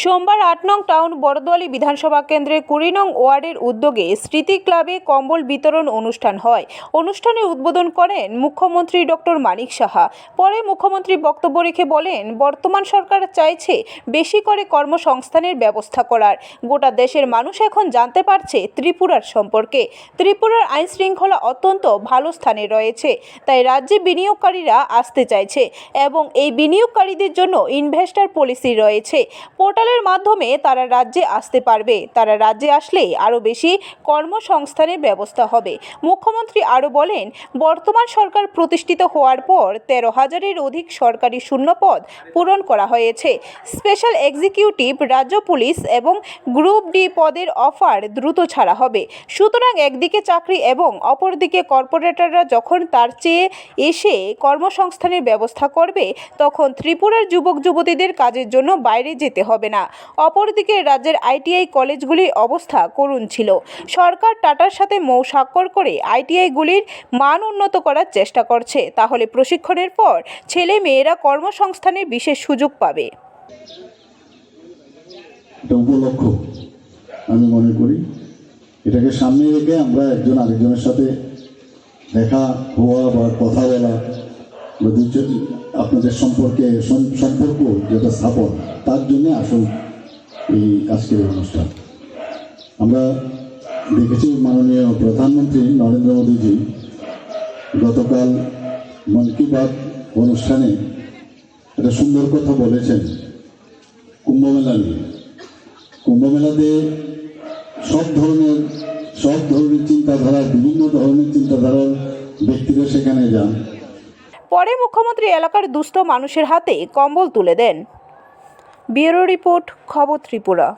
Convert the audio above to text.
সোমবার আট নং টাউন বড়দোয়ালি বিধানসভা কেন্দ্রের কুড়ি নং ওয়ার্ডের উদ্যোগে স্মৃতি ক্লাবে কম্বল বিতরণ অনুষ্ঠান হয়। অনুষ্ঠানে উদ্বোধন করেন মুখ্যমন্ত্রী ডক্টর মানিক সাহা। পরে মুখ্যমন্ত্রী বক্তব্য রেখে বলেন, বর্তমান সরকার চাইছে বেশি করে কর্মসংস্থানের ব্যবস্থা করার। গোটা দেশের মানুষ এখন জানতে পারছে ত্রিপুরার সম্পর্কে। ত্রিপুরার আইন শৃঙ্খলা অত্যন্ত ভালো স্থানে রয়েছে, তাই রাজ্যে বিনিয়োগকারীরা আসতে চাইছে এবং এই বিনিয়োগকারীদের জন্য ইনভেস্টর পলিসি রয়েছে। পোর্টালের মাধ্যমে তারা রাজ্যে আসতে পারবে। তারা রাজ্যে আসলে আরও বেশি কর্মসংস্থানের ব্যবস্থা হবে। মুখ্যমন্ত্রী আরও বলেন, বর্তমান সরকার প্রতিষ্ঠিত হওয়ার পর তেরো হাজারের অধিক সরকারি শূন্যপদ পূরণ করা হয়েছে। স্পেশাল এক্সিকিউটিভ, রাজ্য পুলিশ এবং গ্রুপ ডি পদের অফার দ্রুত ছাড়া হবে। সুতরাং একদিকে চাকরি এবং অপরদিকে কর্পোরেটররা যখন তার চেয়ে এসে কর্মসংস্থানের ব্যবস্থা করবে, তখন ত্রিপুরার যুবক যুবতীদের কাজের জন্য বাইরে যেতে হবে না। অপরদিকে রাজ্যের আইটিআই কলেজগুলির অবস্থা করুণ ছিল। সরকার টাটার সাথে মৌ স্বাক্ষর করে আইটিআইগুলির মান উন্নত করার চেষ্টা করছে। তাহলে প্রশিক্ষণের পর ছেলে মেয়েরা কর্মসংস্থানের বিশেষ সুযোগ পাবে। আমি মনে করি এটাকে সামনে রেখে আমরা একজন আরেকজনের সাথে দেখা হওয়া বা কথা বলা আপনাদের সম্পর্কে যেটা স্থাপন, তার জন্য আসল এই আজকের অনুষ্ঠান। আমরা দেখেছি মাননীয় প্রধানমন্ত্রী নরেন্দ্র মোদীজি গতকাল মন কি বাত অনুষ্ঠানে একটা সুন্দর কথা বলেছেন কুম্ভমেলা নিয়ে। কুম্ভমেলাতে সব ধরনের সব ধরনের চিন্তাধারার বিভিন্ন ধরনের চিন্তাধারার ব্যক্তিরা সেখানে যান। পরে মুখ্যমন্ত্রী এলাকার দুস্থ মানুষের হাতে কম্বল তুলে দেন। ব্যুরো রিপোর্ট খবর ত্রিপুরা।